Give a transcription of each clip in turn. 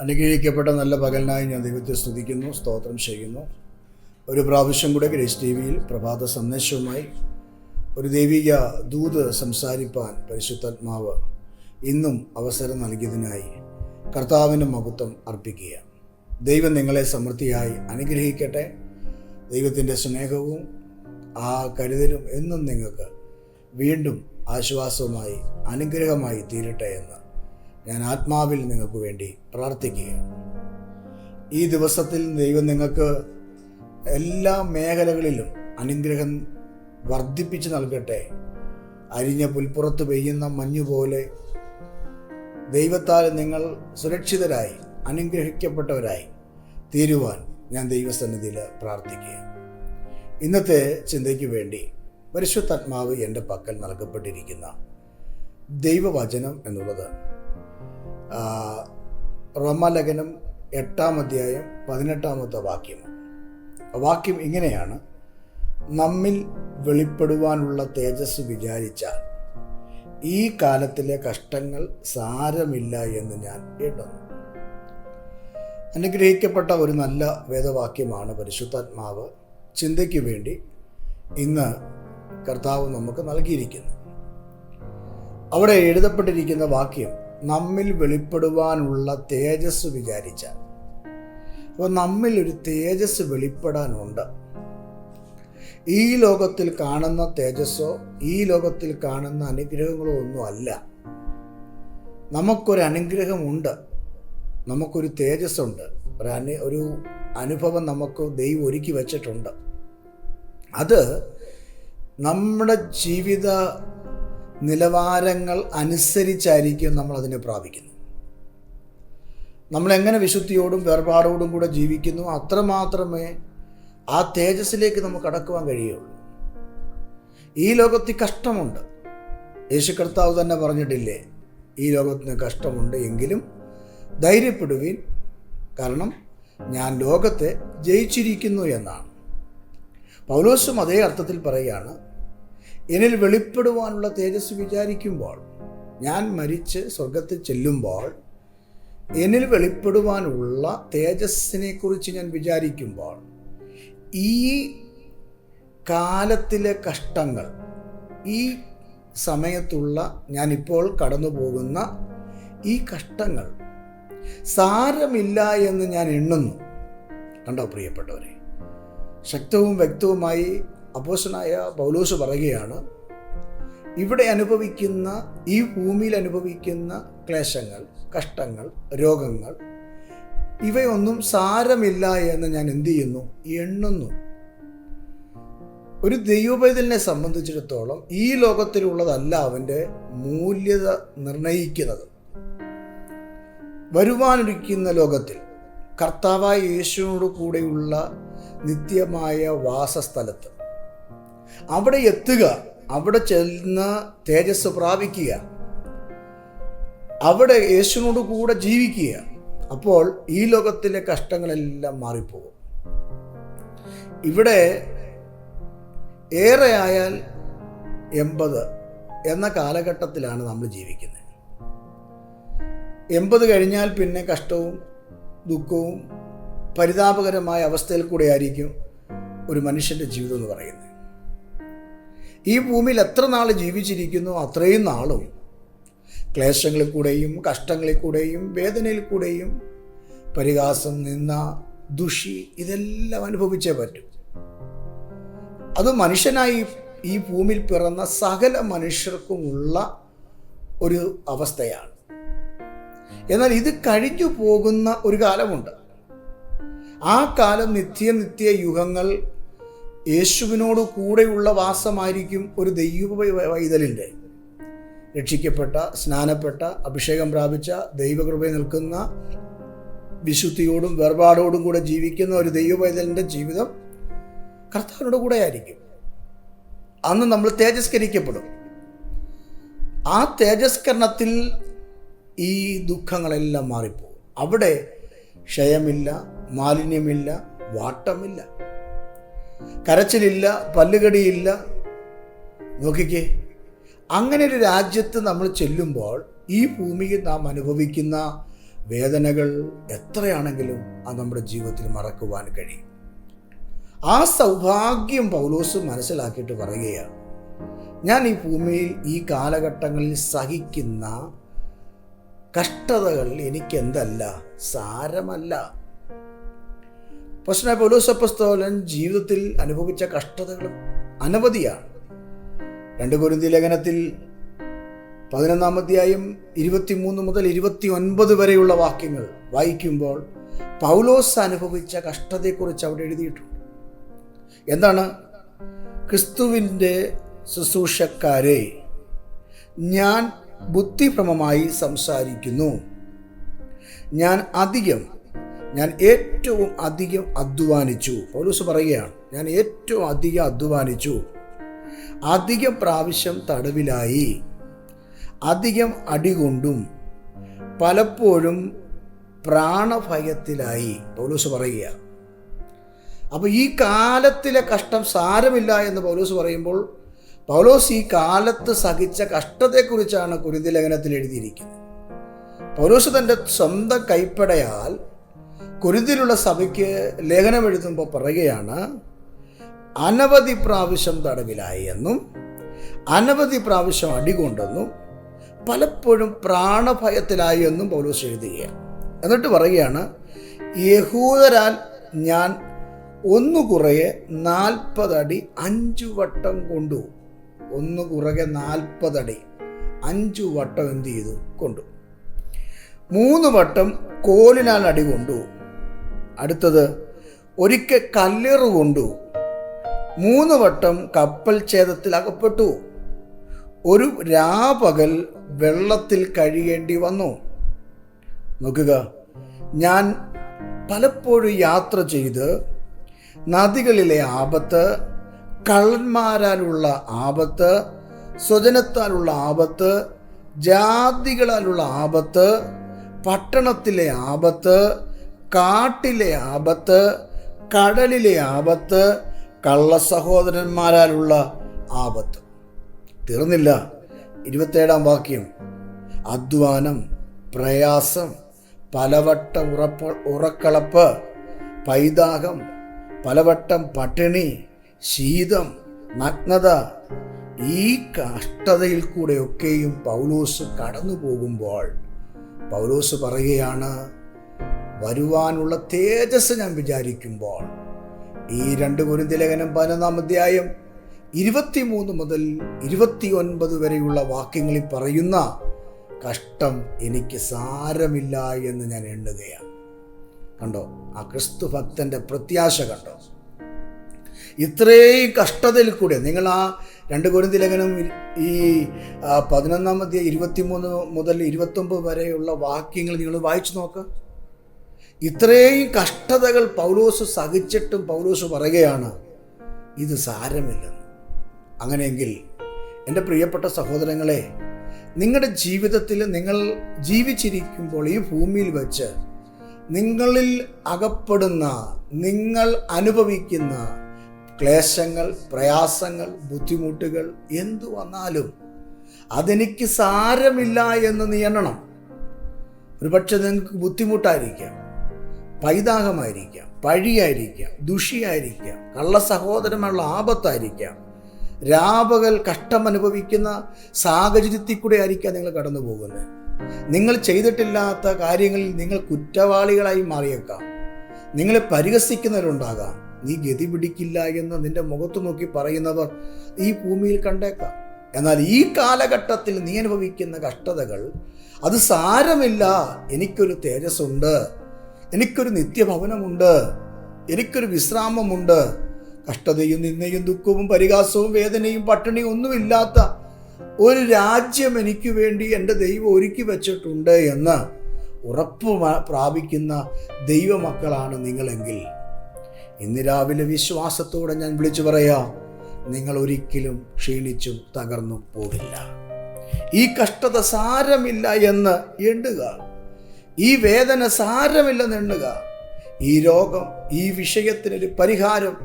അനുഗ്രഹിക്കപ്പെട്ട നല്ല പകലിനായി ഞാൻ ദൈവത്തെ സ്തുതിക്കുന്നു സ്തോത്രം ചെയ്യുന്നു. ഒരു പ്രാവശ്യം കൂടെ ഗ്രേസ് ടി വിയിൽ പ്രഭാത സന്ദേശവുമായി ഒരു ദൈവിക ദൂത് സംസാരിപ്പാൻ പരിശുദ്ധാത്മാവ് ഇന്നും അവസരം നൽകിയതിനായി കർത്താവിന്റെ മഹത്വം അർപ്പിക്കുക ദൈവം നിങ്ങളെ സമൃദ്ധിയായി അനുഗ്രഹിക്കട്ടെ. ദൈവത്തിന്റെ സ്നേഹവും ആ കരുതലും എന്നും നിങ്ങൾക്ക് വീണ്ടും ആശ്വാസവുമായി അനുഗ്രഹമായി തീരട്ടെ എന്ന് ഞാൻ ആത്മാവിൽ നിങ്ങൾക്ക് വേണ്ടി പ്രാർത്ഥിക്കുകയാണ്. ഈ ദിവസത്തിൽ ദൈവം നിങ്ങൾക്ക് എല്ലാ മേഖലകളിലും അനുഗ്രഹം വർദ്ധിപ്പിച്ചു നൽകട്ടെ. അരിഞ്ഞ പുൽപ്പുറത്ത് പെയ്യുന്ന മഞ്ഞു പോലെ ദൈവത്താൽ നിങ്ങൾ സുരക്ഷിതരായി അനുഗ്രഹിക്കപ്പെട്ടവരായി തീരുവാൻ ഞാൻ ദൈവസന്നിധിയിൽ പ്രാർത്ഥിക്കുക ഇന്നത്തെ ചിന്തയ്ക്ക് വേണ്ടി പരിശുദ്ധാത്മാവ് എന്റെ പക്കൽ നൽകപ്പെട്ടിരിക്കുന്ന ദൈവവചനം എന്നുള്ളത് റോമാലേഖനം എട്ടാം അധ്യായം പതിനെട്ടാമത്തെ വാക്യം. വാക്യം ഇങ്ങനെയാണ്. നമ്മിൽ വെളിപ്പെടുവാനുള്ള തേജസ് വിചാരിച്ചാൽ ഈ കാലത്തിലെ കഷ്ടങ്ങൾ സാരമില്ല എന്ന് ഞാൻ എണ്ണുന്നു. അനുഗ്രഹിക്കപ്പെട്ട ഒരു നല്ല വേദവാക്യമാണ് പരിശുദ്ധാത്മാവ് ചിന്തയ്ക്ക് വേണ്ടി ഇന്ന് കർത്താവ് നമുക്ക് നൽകിയിരിക്കുന്നു. അവിടെ എഴുതപ്പെട്ടിരിക്കുന്ന വാക്യം നമ്മിൽ വെളിപ്പെടുവാനുള്ള തേജസ് വിചാരിച്ചാൽ അപ്പോൾ നമ്മിൽ ഒരു തേജസ് വെളിപ്പെടാനുണ്ട്. ഈ ലോകത്തിൽ കാണുന്ന തേജസ്സോ ഈ ലോകത്തിൽ കാണുന്ന അനുഗ്രഹങ്ങളോ ഒന്നും അല്ല. നമുക്കൊരു അനുഗ്രഹമുണ്ട്. നമുക്കൊരു തേജസ്സുണ്ട്. ഒരു അനു ഒരു അനുഭവം നമുക്ക് ദൈവം ഒരുക്കി വച്ചിട്ടുണ്ട്. അത് നമ്മുടെ ജീവിത നിലവാരങ്ങൾ അനുസരിച്ചായിരിക്കും നമ്മൾ അതിനെ പ്രാപിക്കുന്നത്. നമ്മളെങ്ങനെ വിശുദ്ധിയോടും വേർപാടോടും കൂടെ ജീവിക്കുന്നു അത്രമാത്രമേ ആ തേജസ്സിലേക്ക് നമുക്ക് കടക്കുവാൻ കഴിയുള്ളൂ. ഈ ലോകത്തിൽ കഷ്ടമുണ്ട്. യേശു കർത്താവ് തന്നെ പറഞ്ഞിട്ടില്ലേ ഈ ലോകത്തിന് കഷ്ടമുണ്ട് എങ്കിലും ധൈര്യപ്പെടുവീൻ. കാരണം ഞാൻ ലോകത്തെ ജയിച്ചിരിക്കുന്നു എന്നാണ്. പൗലോസും അതേ അർത്ഥത്തിൽ പറയുകയാണ് എന്നിൽ വെളിപ്പെടുവാനുള്ള തേജസ് വിചാരിക്കുമ്പോൾ ഞാൻ മരിച്ച് സ്വർഗത്തിൽ ചെല്ലുമ്പോൾ എന്നിൽ വെളിപ്പെടുവാനുള്ള തേജസ്സിനെ കുറിച്ച് ഞാൻ വിചാരിക്കുമ്പോൾ ഈ കാലത്തിലെ കഷ്ടങ്ങൾ ഈ സമയത്തുള്ള ഞാനിപ്പോൾ കടന്നു പോകുന്ന ഈ കഷ്ടങ്ങൾ സാരമില്ല എന്ന് ഞാൻ എണ്ണുന്നു. കണ്ടോ പ്രിയപ്പെട്ടവരെ? ശക്തവും വ്യക്തവുമായി അപ്പോസനായ പൗലോസ് പറയുകയാണ് ഇവിടെ അനുഭവിക്കുന്ന ഈ ഭൂമിയിൽ അനുഭവിക്കുന്ന ക്ലേശങ്ങൾ കഷ്ടങ്ങൾ രോഗങ്ങൾ ഇവയൊന്നും സാരമില്ല എന്ന് ഞാൻ എന്തു ചെയ്യുന്നു? എണ്ണുന്നു. ഒരു ദൈവപൈതലിനെ സംബന്ധിച്ചിടത്തോളം ഈ ലോകത്തിലുള്ളതല്ല അവന്റെ മൂല്യത നിർണയിക്കുന്നത് വരുവാനിരിക്കുന്ന ലോകത്തിൽ കർത്താവായ യേശുവിനോട് കൂടെയുള്ള നിത്യമായ വാസസ്ഥലത്ത് അവിടെ എത്തുക അവിടെ ചെന്ന് തേജസ് പ്രാപിക്കുക. അവിടെ യേശുവിനോട് കൂടെ ജീവിക്കുക. അപ്പോൾ ഈ ലോകത്തിലെ കഷ്ടങ്ങളെല്ലാം മാറിപ്പോകും. ഇവിടെ ഏറെ ആയാൽ എൺപത് എന്ന കാലഘട്ടത്തിലാണ് നമ്മൾ ജീവിക്കുന്നത്. എൺപത് കഴിഞ്ഞാൽ പിന്നെ കഷ്ടവും ദുഃഖവും പരിതാപകരമായ അവസ്ഥയിൽ കൂടെ ആയിരിക്കും ഒരു മനുഷ്യന്റെ ജീവിതം എന്ന് പറയുന്നത്. ഈ ഭൂമിയിൽ എത്ര നാൾ ജീവിച്ചിരിക്കുന്നു അത്രയും നാളും. ക്ലേശങ്ങളിൽ കൂടെയും കഷ്ടങ്ങളിൽ കൂടെയും വേദനയിൽ കൂടെയും പരിഹാസം നിന്ന ദുഷി ഇതെല്ലാം അനുഭവിച്ചേ പറ്റൂ. അത് മനുഷ്യനായി ഈ ഭൂമിയിൽ പിറന്ന സകല മനുഷ്യർക്കുമുള്ള ഒരു അവസ്ഥയാണ്. എന്നാൽ ഇത് കഴിഞ്ഞു പോകുന്ന ഒരു കാലമുണ്ട്. ആ കാലം നിത്യ നിത്യ യുഗങ്ങൾ യേശുവിനോട് കൂടെയുള്ള വാസമായിരിക്കും ഒരു ദൈവ വൈതലിന്റെ. രക്ഷിക്കപ്പെട്ട സ്നാനപ്പെട്ട അഭിഷേകം പ്രാപിച്ച ദൈവകൃപയിൽ നിൽക്കുന്ന വിശുദ്ധിയോടും വേർപാടോടും കൂടെ ജീവിക്കുന്ന ഒരു ദൈവ വൈതലിന്റെ ജീവിതം കർത്താവിനോട് കൂടെ ആയിരിക്കും. അന്ന് നമ്മൾ തേജസ്കരിക്കപ്പെടും. ആ തേജസ്കരണത്തിൽ ഈ ദുഃഖങ്ങളെല്ലാം മാറിപ്പോകും. അവിടെ ക്ഷയമില്ല മാലിന്യമില്ല വാട്ടമില്ല. കരച്ചിലില്ല പല്ലുകടിയില്ല. നോക്കിക്കേ അങ്ങനെ ഒരു രാജ്യത്ത് നമ്മൾ ചെല്ലുമ്പോൾ ഈ ഭൂമിയിൽ നാം അനുഭവിക്കുന്ന വേദനകൾ എത്രയാണെങ്കിലും അത് നമ്മുടെ ജീവിതത്തിൽ മറക്കുവാൻ കഴിയും. ആ സൗഭാഗ്യം പൗലോസ് മനസ്സിലാക്കിയിട്ട് പറയുകയാണ് ഞാൻ ഈ ഭൂമിയിൽ ഈ കാലഘട്ടങ്ങളിൽ സഹിക്കുന്ന കഷ്ടതകൾ എനിക്കെന്തല്ല സാരമല്ല. പ്രശ്ന പൗലോസപ്പസ്തോലൻ ജീവിതത്തിൽ അനുഭവിച്ച കഷ്ടതകളും അനവധിയാണ്. രണ്ട് കുരുന്തി ലേഖനത്തിൽ പതിനൊന്നാം അധ്യായം ഇരുപത്തിമൂന്ന് മുതൽ ഇരുപത്തി ഒൻപത് വരെയുള്ള വാക്യങ്ങൾ വായിക്കുമ്പോൾ പൗലോസ് അനുഭവിച്ച കഷ്ടതയെക്കുറിച്ച് അവിടെ എഴുതിയിട്ടുണ്ട്. എന്താണ്? ക്രിസ്തുവിന്റെ ശുശ്രൂഷക്കാരെ ഞാൻ ബുദ്ധിഭ്രമമായി സംസാരിക്കുന്നു. ഞാൻ അധികം ഞാൻ ഏറ്റവും അധികം അധ്വാനിച്ചു. പൗലൂസ് പറയുകയാണ് ഞാൻ ഏറ്റവും അധികം അധ്വാനിച്ചു. അധികം പ്രാവശ്യം തടവിലായി. അധികം അടികൊണ്ടും പലപ്പോഴും പ്രാണഭയത്തിലായി. പൗലൂസ് പറയുക അപ്പോൾ ഈ കാലത്തിലെ കഷ്ടം സാരമില്ല എന്ന് പൗലോസ് പറയുമ്പോൾ പൗലോസ് ഈ കാലത്ത് സഹിച്ച കഷ്ടത്തെക്കുറിച്ചാണ് കുരുതി ലേഖനത്തിൽ എഴുതിയിരിക്കുന്നത്. പൗലോസ് തന്റെ സ്വന്തം കൈപ്പടയാൽ കുരുതിലുള്ള സഭയ്ക്ക് ലേഖനം എഴുതുമ്പോൾ പറയുകയാണ് അനവധി പ്രാവശ്യം തടവിലായി എന്നും അനവധി പ്രാവശ്യം അടികൊണ്ടെന്നും പലപ്പോഴും പ്രാണഭയത്തിലായി എന്നും പൗലോസ് എഴുതുകയാണ്. എന്നിട്ട് പറയുകയാണ് യഹൂദരാൽ ഞാൻ ഒന്നു കുറയെ നാൽപ്പതടി അഞ്ചു വട്ടം കൊണ്ടു. ഒന്ന് കുറകെ നാൽപ്പതടി അഞ്ചു വട്ടം എന്ത് ചെയ്തു? കൊണ്ടു. മൂന്ന് വട്ടം കോലിനാൽ അടി കൊണ്ടു. അടുത്തത് ഒരിക്കൽ കല്ലേറ് കൊണ്ടു. മൂന്ന് വട്ടം കപ്പൽ ഛേദത്തിൽ അകപ്പെട്ടു. ഒരു രാപകൽ വെള്ളത്തിൽ കഴിയേണ്ടി വന്നു. നോക്കുക ഞാൻ പലപ്പോഴും യാത്ര ചെയ്ത് നദികളിലെ ആപത്ത് കള്ളന്മാരാലുള്ള ആപത്ത് സ്വജനത്താലുള്ള ആപത്ത് ജാതികളാലുള്ള ആപത്ത് പട്ടണത്തിലെ ആപത്ത് കാട്ടിലെ ആപത്ത് കടലിലെ ആപത്ത് കള്ള സഹോദരന്മാരാലുള്ള ആപത്ത്. തീർന്നില്ല. ഇരുപത്തേഴാം വാക്യം. അധ്വാനം പ്രയാസം പലവട്ട ഉറപ്പ ഉറക്കളപ്പ് പൈതാകം പലവട്ടം പട്ടിണി ശീതം നഗ്നത ഈ കഷ്ടതയിൽ കൂടെയൊക്കെയും പൗലോസ് കടന്നു പോകുമ്പോൾ പൗലോസ് പറയുകയാണ് വരുവാനുള്ള തേജസ് ഞാൻ വിചാരിക്കുമ്പോൾ ഈ രണ്ട് കുരുന്തിലേഖനം പതിനൊന്നാം അധ്യായം ഇരുപത്തിമൂന്ന് മുതൽ ഇരുപത്തിയൊൻപത് വരെയുള്ള വാക്യങ്ങളിൽ പറയുന്ന കഷ്ടം എനിക്ക് സാരമില്ല എന്ന് ഞാൻ എണ്ണുകയാണ്. കണ്ടോ? ആ ക്രിസ്തു ഭക്തന്റെ പ്രത്യാശ കണ്ടോ? ഇത്രയും കഷ്ടതയിൽ കൂടെ നിങ്ങൾ ആ രണ്ട് കുരുന്തിലേഖനം ഈ ആ, പതിനൊന്നാം അധ്യായം ഇരുപത്തിമൂന്ന് മുതൽ ഇരുപത്തൊമ്പത് വരെയുള്ള വാക്യങ്ങൾ നിങ്ങൾ വായിച്ചു നോക്ക്. ഇത്രയും കഷ്ടതകൾ പൗലോസ് സഹിച്ചിട്ടും പൗലോസ് പറയുകയാണ് ഇത് സാരമില്ലെന്ന് അങ്ങനെയെങ്കിൽ എന്റെ പ്രിയപ്പെട്ട സഹോദരങ്ങളെ നിങ്ങളുടെ ജീവിതത്തിൽ നിങ്ങൾ ജീവിച്ചിരിക്കുമ്പോൾ ഈ ഭൂമിയിൽ വെച്ച് നിങ്ങളിൽ അകപ്പെടുന്ന നിങ്ങൾ അനുഭവിക്കുന്ന ക്ലേശങ്ങൾ പ്രയാസങ്ങൾ ബുദ്ധിമുട്ടുകൾ എന്തു വന്നാലും അതെനിക്ക് സാരമില്ല എന്ന് നീ എണ്ണണം. ഒരുപക്ഷെ നിങ്ങൾക്ക് ബുദ്ധിമുട്ടായിരിക്കാം. പൈതാഹമായിരിക്കാം പഴിയായിരിക്കാം ദുഷിയായിരിക്കാം കള്ള സഹോദരമുള്ള ആപത്തായിരിക്കാം. രാപകൽ കഷ്ടം അനുഭവിക്കുന്ന സാഹചര്യത്തിൽ കൂടെ ആയിരിക്കാം നിങ്ങൾ കടന്നു പോകുന്നത്. നിങ്ങൾ ചെയ്തിട്ടില്ലാത്ത കാര്യങ്ങളിൽ നിങ്ങൾ കുറ്റവാളികളായി മാറിയേക്കാം. നിങ്ങളെ പരിഹസിക്കുന്നവരുണ്ടാകാം. നീ ഗതി പിടിക്കില്ല എന്ന് നിന്റെ മുഖത്ത് നോക്കി പറയുന്നവർ ഈ ഭൂമിയിൽ കണ്ടേക്കാം. എന്നാൽ ഈ കാലഘട്ടത്തിൽ നീ അനുഭവിക്കുന്ന കഷ്ടതകൾ അത് സാരമില്ല. എനിക്കൊരു തേജസ്സുണ്ട്. എനിക്കൊരു നിത്യഭവനമുണ്ട്. എനിക്കൊരു വിശ്രാമമുണ്ട്. കഷ്ടതയും നിന്നയും ദുഃഖവും പരിഹാസവും വേദനയും പട്ടിണിയും ഒന്നുമില്ലാത്ത ഒരു രാജ്യം എനിക്ക് വേണ്ടി എന്റെ ദൈവം ഒരുക്കി വെച്ചിട്ടുണ്ട് എന്ന് ഉറപ്പ് പ്രാപിക്കുന്ന ദൈവമക്കളാണ് നിങ്ങളെങ്കിൽ. ഇന്ന് രാവിലെ വിശ്വാസത്തോടെ ഞാൻ വിളിച്ചു പറയാം നിങ്ങൾ ഒരിക്കലും ക്ഷീണിച്ചും തകർന്നു പോകില്ല ഈ കഷ്ടത സാരമില്ല എന്ന് എണ്ണുക. ഈ വേദന സാരമില്ലെന്നെണ്ണുക. ഈ രോഗം ഈ വിഷയത്തിനൊരു പരിഹാരം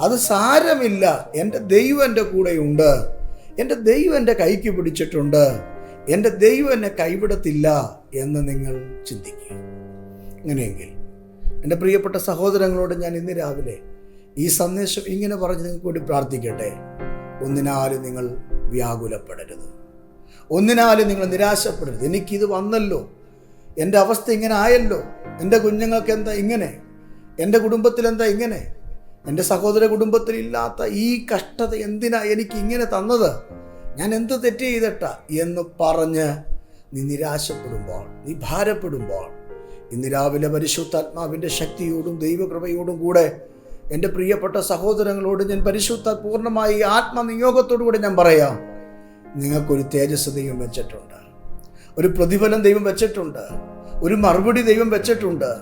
അത് സാരമില്ല. എന്റെ ദൈവം എന്റെ കൂടെയുണ്ട്. എന്റെ ദൈവം എന്റെ കൈക്ക് പിടിച്ചിട്ടുണ്ട്. എന്റെ ദൈവം എന്നെ കൈവിടത്തില്ല എന്ന് നിങ്ങൾ ചിന്തിക്കുക. അങ്ങനെയെങ്കിൽ എന്റെ പ്രിയപ്പെട്ട സഹോദരങ്ങളോട് ഞാൻ ഇന്ന് രാവിലെ ഈ സന്ദേശം ഇങ്ങനെ പറഞ്ഞ് നിങ്ങൾക്ക് വേണ്ടി പ്രാർത്ഥിക്കട്ടെ. ഒന്നിനാലും നിങ്ങൾ വ്യാകുലപ്പെടരുത്. ഒന്നിനാലും നിങ്ങൾ നിരാശപ്പെടരുത്. എനിക്കിത് വന്നല്ലോ. എന്റെ അവസ്ഥ ഇങ്ങനെ ആയല്ലോ? എന്റെ കുഞ്ഞുങ്ങൾക്ക് എന്താ ഇങ്ങനെ? എന്റെ കുടുംബത്തിൽ എന്താ ഇങ്ങനെ? എന്റെ സഹോദര കുടുംബത്തിൽ ഇല്ലാത്ത ഈ കഷ്ടത എന്തിനാ എനിക്ക് ഇങ്ങനെ തന്നത്? ഞാൻ എന്ത് തെറ്റ് ചെയ്തിട്ട? എന്ന് പറഞ്ഞ് നീ നിരാശപ്പെടുമ്പോൾ നീ ഭാരപ്പെടുമ്പോൾ ഇന്ന് രാവിലെ പരിശുദ്ധാത്മാവിന്റെ ശക്തിയോടും ദൈവകൃപയോടും കൂടെ എന്റെ പ്രിയപ്പെട്ട സഹോദരങ്ങളോട് ഞാൻ പരിശുദ്ധ പൂർണമായി ആത്മനിയോഗത്തോടു കൂടെ ഞാൻ പറയാം. നിങ്ങൾക്കൊരു തേജസ്വതയും വെച്ചിട്ടുണ്ട്. ഒരു പ്രതിഫലം ദൈവം വെച്ചിട്ടുണ്ട്. ഒരു മറുപടി ദൈവം വെച്ചിട്ടുണ്ട്.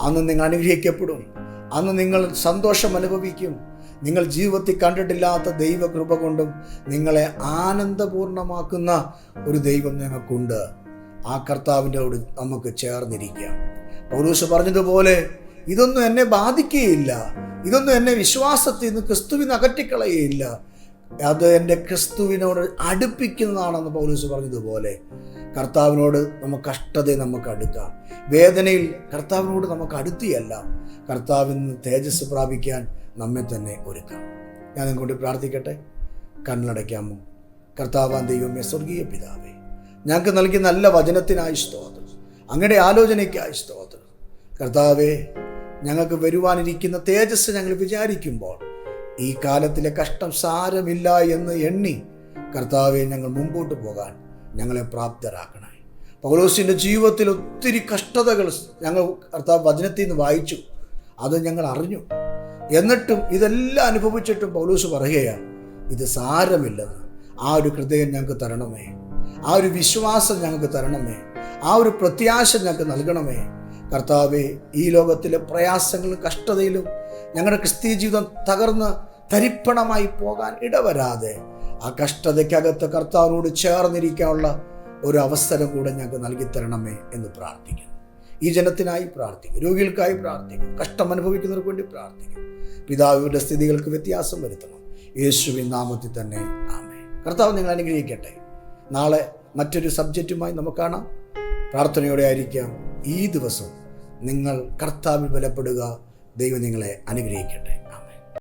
അന്ന് നിങ്ങൾ അനുഗ്രഹിക്കപ്പെടും. അന്ന് നിങ്ങൾ സന്തോഷം അനുഭവിക്കും. നിങ്ങൾ ജീവിതത്തിൽ കണ്ടിട്ടില്ലാത്ത ദൈവകൃപ കൊണ്ടും നിങ്ങളെ ആനന്ദപൂർണമാക്കുന്ന ഒരു ദൈവം ഞങ്ങൾക്കുണ്ട്. ആ കർത്താവിന്റെ അവിടെ നമുക്ക് ചേർന്നിരിക്കാം. പൗരൂസ് പറഞ്ഞതുപോലെ ഇതൊന്നും എന്നെ ബാധിക്കുകയില്ല. ഇതൊന്നും എന്നെ വിശ്വാസത്തിൽ നിന്ന് ക്രിസ്തുവിന് അകറ്റിക്കളയുകയില്ല. അത് എന്റെ ക്രിസ്തുവിനോട് അടുപ്പിക്കുന്നതാണെന്ന് പൗലൂസ് പറഞ്ഞതുപോലെ കർത്താവിനോട് നമുക്ക് കഷ്ടതയെ നമുക്ക് അടുക്കാം. വേദനയിൽ കർത്താവിനോട് നമുക്ക് അടുത്തിയല്ല. കർത്താവിൽ നിന്ന് തേജസ് പ്രാപിക്കാൻ നമ്മെ തന്നെ ഒരുക്കാം. ഞാൻ നിങ്ങോട്ട് പ്രാർത്ഥിക്കട്ടെ. കണ്ണടയ്ക്കാമോ കർത്താവാൻ ദൈവമേ സ്വർഗീയ പിതാവേ ഞങ്ങൾക്ക് നൽകിയ നല്ല വചനത്തിനായി സ്തോത്രം. അങ്ങയുടെ ആലോചനയ്ക്കായി സ്തോത്രം. കർത്താവേ ഞങ്ങൾക്ക് വരുവാനിരിക്കുന്ന തേജസ് ഞങ്ങൾ വിചാരിക്കുമ്പോൾ ഈ കാലത്തിലെ കഷ്ടം സാരമില്ല എന്ന് എണ്ണി കർത്താവെ ഞങ്ങൾ മുമ്പോട്ട് പോകാൻ ഞങ്ങളെ പ്രാപ്തരാക്കണേ പൗലോസിന്റെ ജീവിതത്തിൽ ഒത്തിരി കഷ്ടതകൾ ഞങ്ങൾ കർത്താവ് വചനത്തിൽ നിന്ന് വായിച്ചു. അത് ഞങ്ങൾ അറിഞ്ഞു. എന്നിട്ടും ഇതെല്ലാം അനുഭവിച്ചിട്ടും പൗലോസ് പറയുകയാണ് ഇത് സാരമില്ലെന്ന് ആ ഒരു ഹൃദയം ഞങ്ങൾക്ക് തരണമേ. ആ ഒരു വിശ്വാസം ഞങ്ങൾക്ക് തരണമേ. ആ ഒരു പ്രത്യാശ ഞങ്ങൾക്ക് നൽകണമേ. കർത്താവെ ഈ ലോകത്തിലെ പ്രയാസങ്ങളും കഷ്ടതയിലും ഞങ്ങളുടെ ക്രിസ്തീയ ജീവിതം തകർന്ന് തരിപ്പണമായി പോകാൻ ഇടവരാതെ ആ കഷ്ടതയ്ക്കകത്ത് കർത്താവിനോട് ചേർന്നിരിക്കാനുള്ള ഒരു അവസരം കൂടെ ഞങ്ങൾക്ക് നൽകിത്തരണമേ തരണമേ എന്ന് പ്രാർത്ഥിക്കുന്നു. ഈ ജനത്തിനായി പ്രാർത്ഥിക്കും രോഗികൾക്കായി പ്രാർത്ഥിക്കും കഷ്ടം അനുഭവിക്കുന്നവർക്ക് വേണ്ടി പ്രാർത്ഥിക്കും. പിതാവിയുടെ സ്ഥിതികൾക്ക് വ്യത്യാസം വരുത്തണം. യേശുവിൻ നാമത്തിൽ തന്നെ ആമേ കർത്താവ് നിങ്ങൾ അനുഗ്രഹിക്കട്ടെ. നാളെ മറ്റൊരു സബ്ജക്റ്റുമായി നമുക്ക് കാണാം. പ്രാർത്ഥനയോടെ ആയിരിക്കാം. ഈ ദിവസം നിങ്ങൾ കർത്താവിൽ ബലപ്പെടുക. ദൈവം നിങ്ങളെ അനുഗ്രഹിക്കട്ടെ.